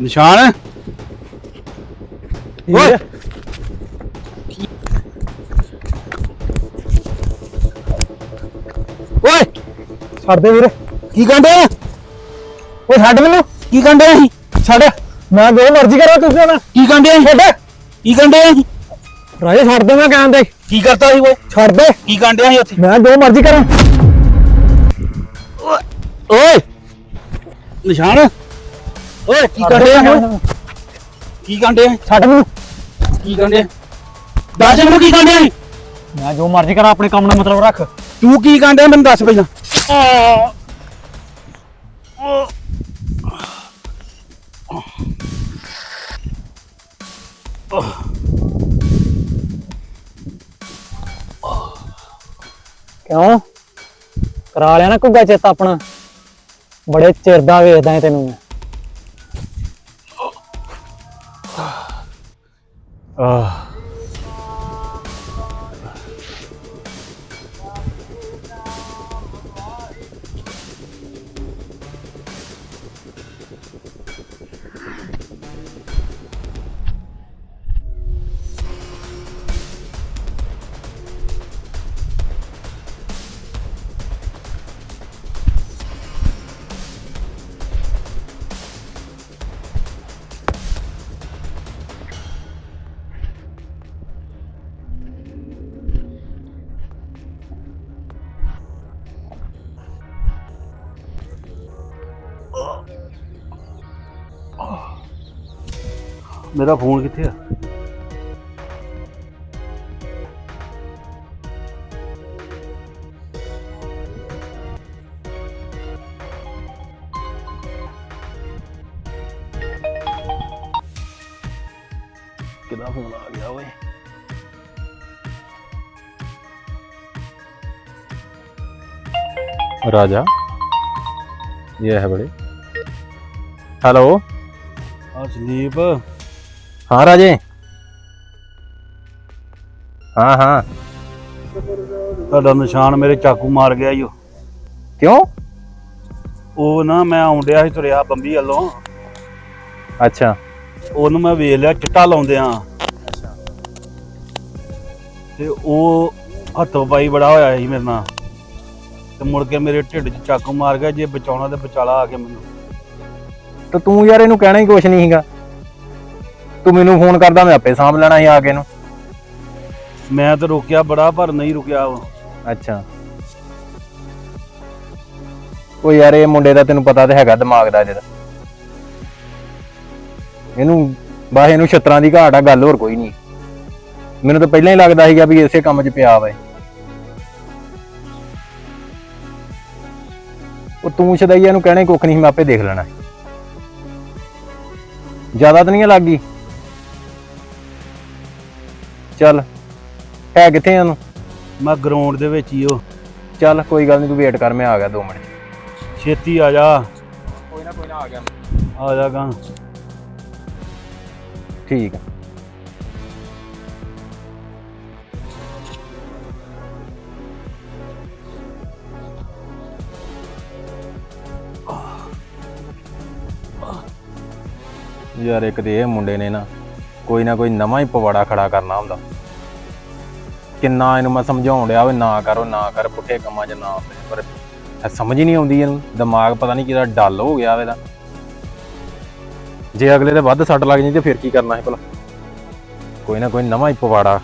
ਨਿਸ਼ਾਨ। ਓਏ। ਓਏ। ਛੱਡ ਦੇ ਵੀਰ। ਕੀ ਕਹਿੰਦੇ ਆ ਓਏ ਛੱਡ ਮੈਨੂੰ। ਕੀ ਕਹਿੰਦੇ ਆ ਛੱਡ। ਮੈਂ ਜੋ ਮਰਜ਼ੀ ਕਰਾਂ ਤੁਸੀਂ ਨਾ ਕੀ ਕਹਿੰਦੇ ਆ ਛੱਡ। ਕੀ ਕਹਿੰਦੇ ਆ ਰਾਜੇ ਛੱਡ ਦੇ ਮੈਂ ਕਹਿੰਦੇ ਕੀ ਕਰਤਾ ਸੀ ਓਏ? ਛੱਡ ਦੇ। ਕੀ ਕਹਿੰਦੇ ਆ ਉੱਥੇ? ਮੈਂ ਜੋ ਮਰਜ਼ੀ ਕਰਾਂ। ਓਏ। ਨਿਸ਼ਾਨ। ਓਏ ਕੀ ਕਹਿੰਦੇ ਆ ਓਏ? ਕੀ ਕਹਿੰਦੇ ਆ ਛੱਡ ਮੈਨੂੰ ਕੀ ਕਹਿੰਦੇ ਆ ਦੱਸ ਮੈਨੂੰ ਕੀ ਕਹਿੰਦੇ ਆ ਮੈਂ ਜੋ ਮਰਜ਼ੀ ਕਰਾਂ ਆਪਣੇ ਕੰਮ ਨਾਲ ਮਤਲਬ ਰੱਖ। ਤੂੰ ਕੀ ਕਹਿੰਦੇ ਆ ਮੈਨੂੰ ਦੱਸ ਪਹਿਲਾਂ। ਕਿਉਂ? ਕਰਾ ਲਿਆ ਨਾ ਕੁੱਗਾ ਚੇਤਾ ਆਪਣਾ। ਬੜੇ ਚਿਰ ਦਾ ਵੇਖਦਾ ਏ ਤੈਨੂੰ ਮੈਂ। ਆਹ ਮੇਰਾ ਫੋਨ ਕਿੱਥੇ ਆ ਕਿਹਦਾ ਫੋਨ ਆ ਗਿਆ ਓਏ राजा ये है बड़े हेलो ਆ ਸੰਦੀਪ ਹਾਂ ਰਾਜੇ। ਹਾਂ ਹਾਂ। ਤੁਹਾਡਾ ਨਿਸ਼ਾਨ ਮੇਰੇ ਚਾਕੂ ਮਾਰ ਗਿਆ ਈਓ ਕਿਉਂ? ਉਹ ਨਾ ਮੈਂ ਆਉਂਦਿਆ ਸੀ ਤੁਰਿਆ ਬੰਬੀ ਵੱਲੋਂ। ਅੱਛਾ। ਉਹਨੂੰ ਮੈਂ ਵੇਖ ਲਿਆ ਚਿੱਟਾ ਲਾਉਂਦਿਆਂ ਤੇ ਉਹ ਹੱਥ ਪਾਈ ਬੜਾ ਹੋਇਆ ਸੀ ਮੇਰੇ ਨਾਲ। ਤੇ ਮੁੜ ਕੇ ਮੇਰੇ ਢਿੱਡ 'ਚ ਚਾਕੂ ਮਾਰ ਗਿਆ ਜੇ ਬਚਾਉਣਾ ਤੇ ਬਚਾਲਾ ਆ ਕੇ ਮੈਨੂੰ। ਤਾਂ ਤੂੰ ਯਾਰ ਇਹਨੂੰ ਕਹਿਣਾ ਹੀ ਕੁਛ ਨਹੀਂ ਹੈਗਾ ਤੂੰ ਮੈਨੂੰ ਫੋਨ ਕਰਦਾ ਮੈਂ ਆਪੇ ਸਾਂਭ ਲੈਣਾ ਸੀ ਆ ਕੇ ਨੂੰ ਮੈਂ ਤਾਂ ਰੋਕਿਆ ਬੜਾ ਪਰ ਨਹੀਂ ਰੁਕਿਆ ਵਾ ਅੱਛਾ। ਉਹ ਯਾਰ ਇਹ ਮੁੰਡੇ ਦਾ ਤੈਨੂੰ ਪਤਾ ਤੇ ਹੈਗਾ ਦਿਮਾਗ ਦਾ ਜਿਹੜਾ। ਇਹਨੂੰ ਬਾਹੇ ਇਹਨੂੰ ਛਤਰਾਂ ਦੀ ਘਾਟ ਆ ਗੱਲ ਹੋਰ ਕੋਈ ਨਹੀਂ। ਮੈਨੂੰ ਤਾਂ ਪਹਿਲਾਂ ਹੀ ਲੱਗਦਾ ਸੀਗਾ ਵੀ ਇਸੇ ਕੰਮ 'ਚ ਪਿਆ ਵਾ ਉਹ ਤੂੰ ਛਦਈਆ ਨੂੰ ਕਹਿਣਾ ਕੁੱਖ ਨਹੀਂ ਸੀ, ਮੈਂ ਆਪੇ ਦੇਖ ਲੈਣਾ। ਜ਼ਿਆਦਾ ਤਾਂ ਨਹੀਂ ਲੱਗੀ? ਚੱਲ ਹੈ ਕਿੱਥੇ ਆ ਨੂੰ ਮੈਂ ਗਰਾਊਂਡ ਦੇ ਵਿੱਚ ਹੀ ਉਹ। ਚੱਲ ਕੋਈ ਗੱਲ ਨਹੀਂ ਤੂੰ ਵੇਟ ਕਰ ਮੈਂ ਆ ਗਿਆ 2 ਮਿੰਟ। ਛੇਤੀ ਆ ਜਾ। ਕੋਈ ਨਾ ਕੋਈ ਨਾ ਆ ਗਿਆ। ਆ ਜਾ ਗਾ। ਠੀਕ ਆ। ਯਾਰ ਇੱਕ ਤੇ ਇਹ ਮੁੰਡੇ ਨੇ ਨਾ ਕੋਈ ਨਾ ਕੋਈ ਨਵਾਂ ਹੀ ਪਵਾੜਾ ਖੜਾ ਕਰਨਾ ਹੁੰਦਾ। ਕਿੰਨਾ ਇਹਨੂੰ ਮੈਂ ਸਮਝਾਉਣ ਡਿਆ ਵੇ ਨਾ ਕਰੋ, ਨਾ ਕਰ, ਪੁੱਠੇ ਕੰਮਾਂ 'ਚ ਨਾ ਪੈ ਪਰ ਇਹ ਸਮਝ ਹੀ ਨਹੀਂ ਆਉਂਦੀ ਇਹਨੂੰ। ਦਿਮਾਗ ਪਤਾ ਨਹੀਂ ਕਿਹਦਾ ਡੱਲ ਹੋ ਗਿਆ ਇਹਦਾ। ਜੇ ਅਗਲੇ ਦੇ ਵੱਧ ਸੱਟ ਲੱਗ ਜਾਂਦੀ ਤੇ ਫਿਰ ਕੀ ਕਰਨਾ ਹੈ ਭਲਾ? ਕੋਈ ਨਾ ਕੋਈ ਨਵਾਂ ਹੀ ਪਵਾੜਾ।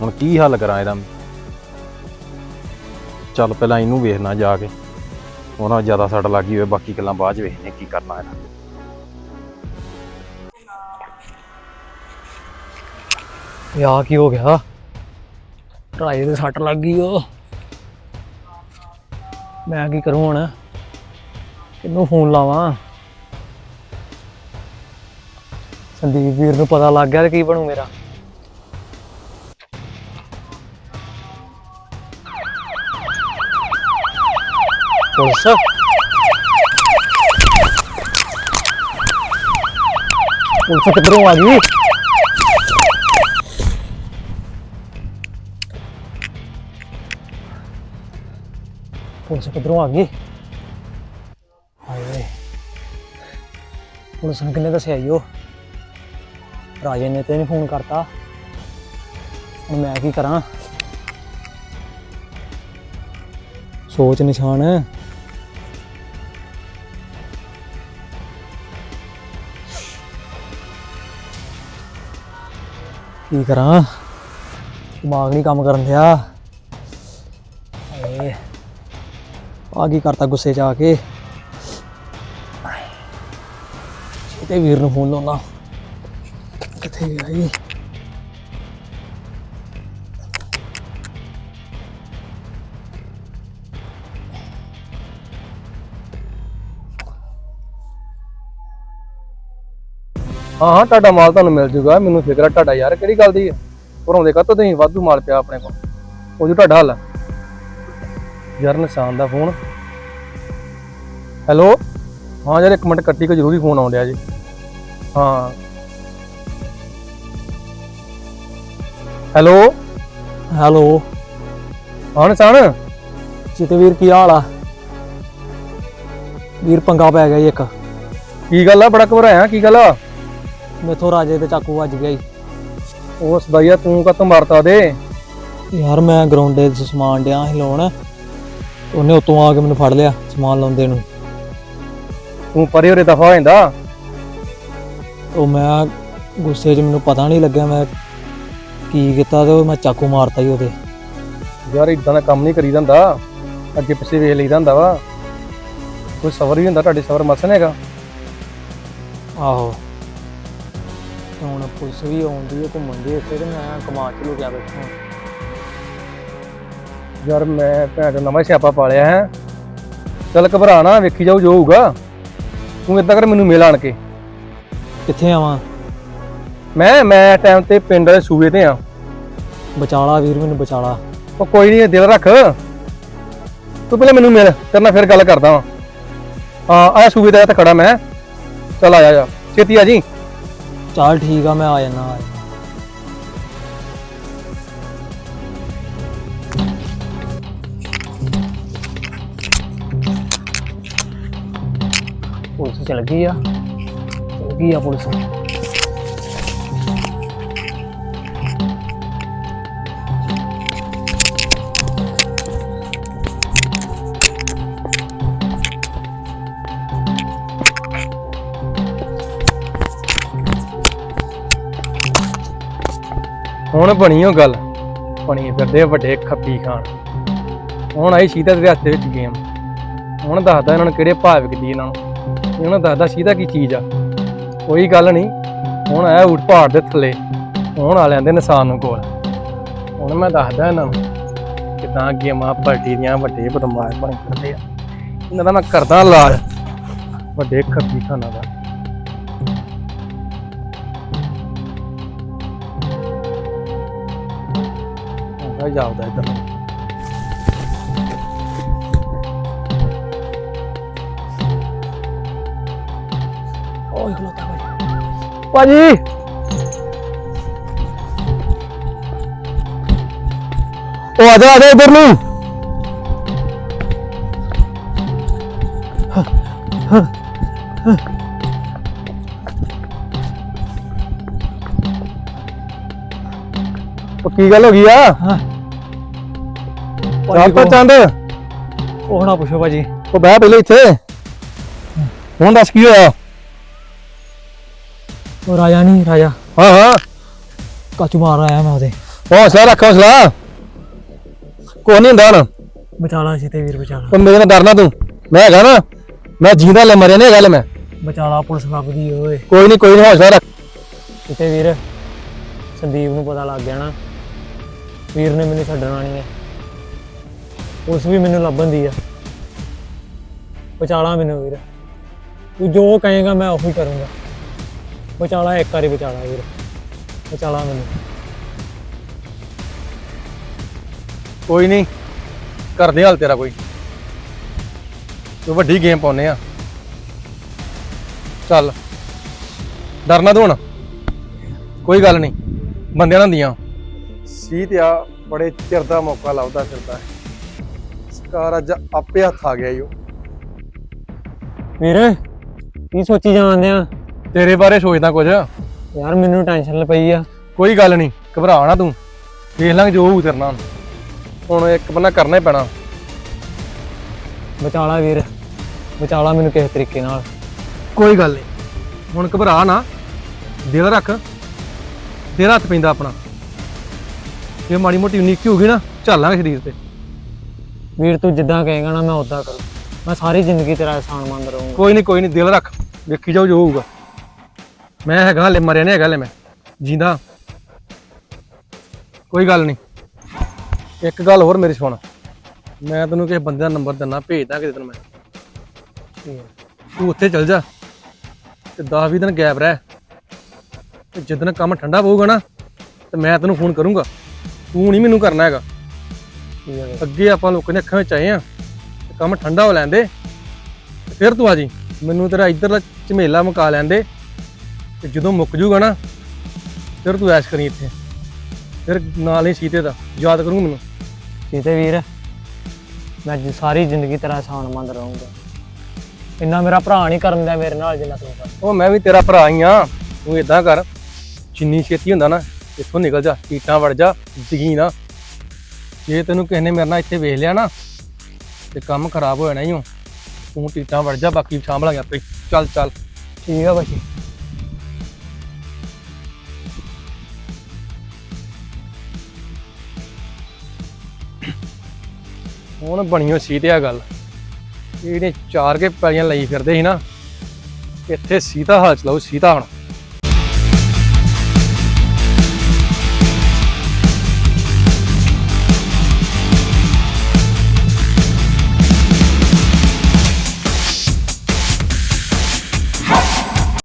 ਹੁਣ ਕੀ ਹੱਲ ਕਰਾਂ ਇਹਦਾ ਚੱਲ ਪਹਿਲਾਂ ਇਹਨੂੰ ਵੇਖਣਾ ਜਾ ਕੇ। ਉਹਨਾਂ ਜ਼ਿਆਦਾ ਸੱਟ ਲੱਗੀ ਹੋਵੇ, ਬਾਕੀ ਗੱਲਾਂ ਬਾਅਦ ਚ ਵੇਖਨੇ ਕੀ ਕਰਨਾ ਇਹਦਾ ਯਾ ਕੀ ਹੋ ਗਿਆ? ਰਾਜੇ ਦੇ ਸੱਟ ਲੱਗ ਗਈ ਉਹ। ਮੈਂ ਕੀ ਕਰੂੰ ਹੁਣ? ਕਿਹਨੂੰ ਫੋਨ ਲਾਵਾਂ? ਸੰਦੀਪ ਵੀਰ ਨੂੰ ਪਤਾ ਲੱਗ ਗਿਆ ਤੇ ਕੀ ਬਣੂ ਮੇਰਾ? ਪੁਲਿਸ ਪੁਲਿਸ ਕਿੱਧਰੋਂ ਆ ਗਈ ਪੁਲਿਸ ਕਿੱਧਰੋਂ ਆ ਗਈ ਹਾਏ ਵੇ ਪੁਲਿਸ ਨੂੰ ਕਿੰਨੇ ਦੱਸਿਆ ਈ ਰਾਜੇ ਨੇ ਤੇ ਨਹੀਂ ਫੋਨ ਕਰਤਾ ਹੁਣ ਮੈਂ ਕੀ ਕਰਾਂ ਸੋਚ ਨਿਸ਼ਾਨ ਕੀ ਕਰਾਂ? ਦਿਮਾਗ ਨਹੀਂ ਕੰਮ ਕਰਨ ਦਿਆ। ਏ ਆ ਕੀ ਕਰਤਾ ਗੁੱਸੇ ਚ ਆ ਕੇ? ਤੇ ਵੀਰ ਨੂੰ ਫੋਨ ਲਾਉਣਾ ਕਿੱਥੇ ਗਿਆ ਜੀ ਹਾਂ ਹਾਂ ਤੁਹਾਡਾ ਮਾਲ ਤੁਹਾਨੂੰ ਮਿਲ ਜੂਗਾ। ਮੈਨੂੰ ਫਿਕਰ ਆ ਤੁਹਾਡਾ ਯਾਰ ਕਿਹੜੀ ਗੱਲ ਦੀ ਹੈ ਭਰਾਉਂਦੇ ਕਾਤੋਂ ਤੁਸੀਂ? ਵਾਧੂ ਮਾਲ ਪਿਆ ਆਪਣੇ ਕੋਲ। ਉਹ ਜੋ ਤੁਹਾਡਾ ਹੱਲ। ਯਾਰ ਨਿਸ਼ਾਨ ਦਾ ਫੋਨ। ਹੈਲੋ? ਹਾਂ ਯਾਰ ਇੱਕ ਮਿੰਟ ਕੱਟੀ ਕੋ ਜ਼ਰੂਰੀ ਫੋਨ ਆਉਣ ਡਿਆ ਜੀ। ਹਾਂ। ਹੈਲੋ? ਹੈਲੋ। ਹਾਂ ਨਿਸ਼ਾਨ? ਚਿਤੇ ਵੀਰ ਕੀ ਹਾਲ ਆ? ਵੀਰ ਪੰਗਾ ਪੈ ਗਿਆ ਜੀ ਇੱਕ। ਕੀ ਗੱਲ ਆ? ਬੜਾ ਘਬਰਾਇਆ ਕੀ ਗੱਲ ਆ? ਮੇਥੋਂ ਰਾਜੇ ਦੇ ਚਾਕੂ ਵੱਜ ਗਿਆ ਜੀ। ਉਹ ਸਦਾਈਆ ਤੂੰ ਕਾਤੋਂ ਮਾਰਤਾ ਦੇ? ਯਾਰ ਮੈਂ ਗਰਾਊਂਡੇ 'ਚ ਸਮਾਨ ਡਿਆ ਸੀ ਲਾਉਣ। ਉਹਨੇ ਉਤੋਂ ਆ ਕੇ ਮੈਨੂੰ ਫੜ ਲਿਆ ਸਮਾਨ ਲਾਉਂਦੇ ਨੂੰ। ਤੂੰ ਪਰੇ ਉਰੇ ਦਫਾ ਹੋ ਜਾਂਦਾ। ਉਹ ਮੈਂ ਗੁੱਸੇ 'ਚ ਮੈਨੂੰ ਪਤਾ ਨਹੀਂ ਲੱਗਿਆ ਮੈਂ ਕੀ ਕੀਤਾ ਤੇ ਉਹ ਮੈਂ ਚਾਕੂ ਮਾਰਤਾ ਜੀ ਉਹਦੇ। ਯਾਰ ਇਦਾਂ ਦਾ ਕੰਮ ਨਹੀਂ ਕਰੀਦਾ ਹੁੰਦਾ ਅੱਗੇ ਪਿੱਛੇ ਵੇਖ ਲਈਦਾ ਹੁੰਦਾ ਵਾ। ਕੋਈ ਸਬਰ ਵੀ ਹੁੰਦਾ ਤੁਹਾਡੇ ਸਬਰ ਮਸਨ ਹੈਗਾ। ਆਹੋ। ਤੇ ਹੁਣ ਪੁਲਿਸ ਵੀ ਆਉਂਦੀ ਹੈ ਘੁੰਮਣ ਦੀ ਇੱਥੇ ਤੇ ਮੈਂ ਕਮਾਲ ਚ ਲੁਕਿਆ ਬੈਠਾ ਯਾਰ ਮੈਂ ਭੈਣ ਚੋਦ ਨਵਾਂ ਸਿਆਪਾ ਪਾਲਿਆ ਹੈ। ਚੱਲ ਘਬਰਾ ਨਾ ਵੇਖੀ ਜਾਊ ਜੋ ਹੋਊਗਾ। ਤੂੰ ਇਦਾਂ ਕਰ ਮੈਨੂੰ ਮਿਲ ਆਣ ਕੇ। ਕਿੱਥੇ ਆਵਾਂ? ਮੈਂ ਮੈਂ ਟਾਈਮ ਤੇ ਪਿੰਡ ਦੇ ਸੂਬੇ ਤੇ ਆ। ਬਚਾਲਾ ਵੀਰ ਮੈਨੂੰ ਬਚਾਲਾ ਉਹ ਕੋਈ ਨਹੀਂ ਦਿਲ ਰੱਖ। ਤੂੰ ਪਹਿਲੇ ਮੈਨੂੰ ਮਿਲ ਤੇਰੇ ਨਾਲ ਫਿਰ ਗੱਲ ਕਰਦਾ ਵਾਂ। ਹਾਂ ਆ ਸੂਬੇ ਤੇ ਤਾਂ ਖੜਾ ਮੈਂ। ਚੱਲ ਆ ਜਾ ਜਾ। ਛੇਤੀ ਆ ਜੀ। ਚੱਲ ਠੀਕ ਆ, ਮੈਂ ਆ ਜਾਣਾ ਆ ਜਾਨਾ। ਪੁਲਿਸ ਚਲ ਗਈ ਆ ਚਲ ਗਈ ਆ ਪੁਲਿਸ ਹੁਣ ਬਣੀ ਉਹ ਗੱਲ। ਬਣੀ ਫਿਰਦੇ ਵੱਡੇ ਖੱਪੀ ਖਾਨ ਹੁਣ ਆਈ ਸੀਤਾ ਦੇ ਹੱਥ ਦੇ ਵਿੱਚ ਗੇਮ ਹੁਣ ਦੱਸਦਾ ਇਹਨਾਂ ਨੂੰ ਕਿਹੜੇ ਭਾਅ ਦੀ ਇਹਨਾਂ ਨੂੰ। ਇਹਨਾਂ ਨੂੰ ਦੱਸਦਾ ਸੀਤਾ ਕੀ ਚੀਜ਼ ਆ। ਕੋਈ ਗੱਲ ਨਹੀਂ, ਹੁਣ ਆਇਆ ਉਠ ਪਹਾੜ ਦੇ ਥੱਲੇ। ਹੁਣ ਆ ਲੈਂਦੇ ਨਿਸ਼ਾਨ ਨੂੰ ਕੋਲ। ਹੁਣ ਮੈਂ ਦੱਸਦਾ ਇਹਨਾਂ ਨੂੰ ਕਿਦਾਂ ਗੇਮਾਂ ਪਲਟੀ ਦੀਆਂ ਵੱਡੇ ਬਦਮਾਸ਼ ਬਣ ਕਰਦੇ ਆ। ਇਹਨਾਂ ਦਾ ਮੈਂ ਕਰਦਾ ਇਲਾਜ ਵੱਡੇ ਖੱਪੀ ਖਾਨਾ ਦਾ। ਹੁੰਦਾ ਜਾਪਦਾ ਇਧਰ ਨੂੰ। ਓਏ ਖਲੋਤਾ ਭਾਈ। ਭਾਜੀ। ਉਹ ਆ ਜਾ ਆ ਜਾ ਇਧਰ ਨੂੰ। ਉਹ ਕੀ ਗੱਲ ਹੋ ਗਈ ਆ? ਚਾਹ ਚੰਦ। ਉਹ ਨਾ ਪੁੱਛੋ ਭਾਜੀ। ਉਹ ਬਹਿ ਪਹਿਲੇ ਇੱਥੇ। ਹੁਣ ਦੱਸ ਕੀ ਹੋਇਆ? ਉਹ ਰਾਜਾ ਨਹੀਂ ਰਾਜਾ। ਹਾਂ ਹਾਂ। ਕਾਚੂ ਮਾਰ ਆਇਆ ਮੈਂ ਉਹਦੇ। ਹੌਸਲਾ ਰੱਖ ਹੌਸਲਾ। ਕੋਈ ਨਹੀਂ ਹੁੰਦਾ ਹੁਣ। ਬਚਾਲਾ ਸੀ ਤੇ ਵੀਰ ਬਚਾਲਾ ਉਹ ਮੇਰੇ ਨਾਲ ਡਰਨਾ ਤੂੰ। ਮੈਂ ਹੈਗਾ ਨਾ ਮੈਂ ਜਿੰਦਾ ਲੈ ਮਰਿਆ ਨਹੀਂ ਗੱਲ ਮੈਂ। ਬਚਾਲਾ ਪੁਲਿਸ ਲੱਭਦੀ ਓਏ। ਕੋਈ ਨਹੀਂ ਕੋਈ ਨਹੀਂ ਹੌਸਲਾ ਰੱਖ। ਕਿਤੇ ਵੀਰ ਸੰਦੀਪ ਨੂੰ ਪਤਾ ਲੱਗ ਗਿਆ ਨਾ। ਵੀਰ ਨੇ ਮੈਨੂੰ ਛੱਡਣਾ ਨਹੀਂ ਹੈ। ਉਸ ਵੀ ਮੈਨੂੰ ਲੱਭਣ ਦੀ ਆ। ਬਚਾਲਾ ਮੈਨੂੰ ਵੀਰ। ਤੂੰ ਜੋ ਕਹੇਗਾ ਮੈਂ ਉਹੀ ਕਰੂੰਗਾ। ਬਚਾਲਾ ਇੱਕ ਵਾਰੀ ਬਚਾਲਾ ਵੀਰ। ਬਚਾਲਾ ਮੈਨੂੰ। ਕੋਈ ਨਹੀਂ ਕਰਦੇ ਹਾਲ ਤੇਰਾ ਕੋਈ। ਤੂੰ ਵੱਡੀ ਗੇਮ ਪਾਉਨੇ ਆ। ਚੱਲ ਡਰਨਾ ਤੂੰ ਹੁਣ। ਕੋਈ ਗੱਲ ਨਹੀਂ। ਬੰਦਿਆਂ ਨਾਲ ਹੁੰਦੀਆਂ। ਸੀ ਤੇ ਆ ਬੜੇ ਚਿਰ ਦਾ ਮੌਕਾ ਲੱਭਦਾ ਫਿਰਦਾ। ਹੈ ਸਰਕਾਰ ਅੱਜ ਆਪੇ ਹੱਥ ਆ ਗਿਆ ਈ ਉਹ ਵੀਰ ਕੀ ਸੋਚੀ ਜਾਂਦੇ ਆ? ਤੇਰੇ ਬਾਰੇ ਸੋਚਦਾ ਕੁਝ। ਯਾਰ ਮੈਨੂੰ ਟੈਨਸ਼ਨ ਪਈ ਆ। ਕੋਈ ਗੱਲ ਨਹੀਂ ਘਬਰਾ ਨਾ ਤੂੰ। ਦੇਖ ਲਾਂਗੇ ਜੋ ਹੋਊ ਤੇਰੇ ਨਾਲ। ਹੁਣ ਇੱਕ ਬੰਨਾ ਕਰਨਾ ਹੀ ਪੈਣਾ। ਬਚਾਲਾ ਵੀਰ ਬਚਾਲਾ ਮੈਨੂੰ ਕਿਸੇ ਤਰੀਕੇ ਨਾਲ। ਕੋਈ ਗੱਲ ਨਹੀਂ ਹੁਣ ਘਬਰਾ ਨਾ। ਦਿਲ ਰੱਖ ਦਿਲ ਹੱਥ ਪੈਂਦਾ ਆਪਣਾ। ਜੇ ਮਾੜੀ ਮੋਟੀ ਉਨੀਕੀ ਹੋ ਗਈ ਨਾ ਝੱਲਾਂਗੇ ਸਰੀਰ ਤੇ। ਵੀਰ, ਤੂੰ ਜਿੱਦਾਂ ਕਹੇਗਾ ਨਾ, ਮੈਂ ਉਦਾਂ ਕਰੂੰ। ਮੈਂ ਸਾਰੀ ਜ਼ਿੰਦਗੀ ਤੇਰਾ ਅਹਿਸਾਨ ਮੰਨ ਰਹੂੰਗਾ। ਕੋਈ ਨਹੀਂ ਕੋਈ ਨਹੀਂ ਦਿਲ ਰੱਖ। ਵੇਖੀ ਜਾਓ, ਜੋ ਹੋਊਗਾ। ਮੈਂ ਹੈਗਾ, ਹਲੇ ਮਰਿਆ ਨਹੀਂ ਹੈਗਾ, ਹਲੇ ਮੈਂ। ਜਿੰਦਾ। ਕੋਈ ਗੱਲ ਨਹੀਂ ਇੱਕ ਗੱਲ ਹੋਰ ਮੇਰੀ ਸੁਣ। ਮੈਂ ਤੈਨੂੰ ਕਿਸੇ ਬੰਦੇ ਦਾ ਨੰਬਰ ਦਿੰਨਾ ਭੇਜਦਾ ਕਿਸੇ ਦਿਨ ਮੈਂ। ਤੂੰ ਉੱਥੇ ਚਲ ਜਾ। ਤੇ 10 20 ਦਿਨ ਗੈਪ ਰਹਿ। ਤੇ ਜਿੱਦਣ ਕੰਮ ਠੰਡਾ ਪਊਗਾ ਨਾ, ਤੇ ਮੈਂ ਤੈਨੂੰ ਫੋਨ ਕਰੂੰਗਾ। ਤੂੰ ਨਹੀਂ ਮੈਨੂੰ ਕਰਨਾ ਹੈਗਾ। ਅੱਗੇ ਆਪਾਂ ਲੋਕਾਂ ਦੇ ਅੱਖਾਂ ਵਿੱਚ ਆਏ ਆ ਕੰਮ ਠੰਡਾ ਹੋ ਲੈਂਦੇ। ਫਿਰ ਤੂੰ ਆ ਜੀ ਮੈਨੂੰ ਤੇਰਾ ਇੱਧਰਲਾ ਝਮੇਲਾ ਮੁਕਾ ਲੈਂਦੇ। ਤੇ ਜਦੋਂ ਮੁੱਕ ਜੂਗਾ ਨਾ ਫਿਰ ਤੂੰ ਐਸ਼ ਕਰੀ ਇੱਥੇ। ਫਿਰ ਨਾਲ ਹੀ ਸੀਤੇ ਦਾ ਯਾਦ ਕਰੂੰ ਮੈਨੂੰ। ਸੀਤੇ ਵੀਰ ਮੈਂ ਅੱਜ ਸਾਰੀ ਜ਼ਿੰਦਗੀ ਤੇਰਾ ਅਹਿਸਾਨ ਮੰਨ ਰਹੂੰਗਾ। ਇੰਨਾ ਮੇਰਾ ਭਰਾ ਨਹੀਂ ਕਰਨ ਦਿਆ ਮੇਰੇ ਨਾਲ ਜਿੰਨਾ ਤੂੰ ਕਰ। ਉਹ ਮੈਂ ਵੀ ਤੇਰਾ ਭਰਾ ਹੀ ਆ ਤੂੰ ਇਦਾਂ ਕਰ। ਜਿੰਨੀ ਛੇਤੀ ਹੁੰਦਾ ਨਾ ਇੱਥੋਂ ਨਿਕਲ ਜਾ ਟੀਟਾਂ ਵੜ ਜਾ ਜ਼ਿੰਦਗੀ ਨਾ ਜੇ ਤੈਨੂੰ ਕਿਸੇ ਨੇ ਮੇਰੇ ਨਾਲ ਇੱਥੇ ਵੇਖ ਲਿਆ ਨਾ, ਤੇ ਕੰਮ ਖਰਾਬ ਹੋ ਜਾਣਾ ਹੀ ਹੋ ਤੂੰ ਟੀਟਾਂ ਵੜ ਜਾ, ਬਾਕੀ ਸਾਂਭਲਾਂਗੇ ਆਪੇ। ਚੱਲ ਚੱਲ। ਠੀਕ ਆ ਬਾਈ ਹੁਣ ਬਣੀਓ ਸੀ ਤੇ ਆ ਗੱਲ। ਇਹਨੇ ਚਾਰ ਕੇ ਪੈਲੀਆਂ ਲਈ ਫਿਰਦੇ ਸੀ ਨਾ। ਇੱਥੇ ਸੀਤਾ ਹਾਲ ਚਲਾਓ ਸੀਤਾ ਹੁਣ।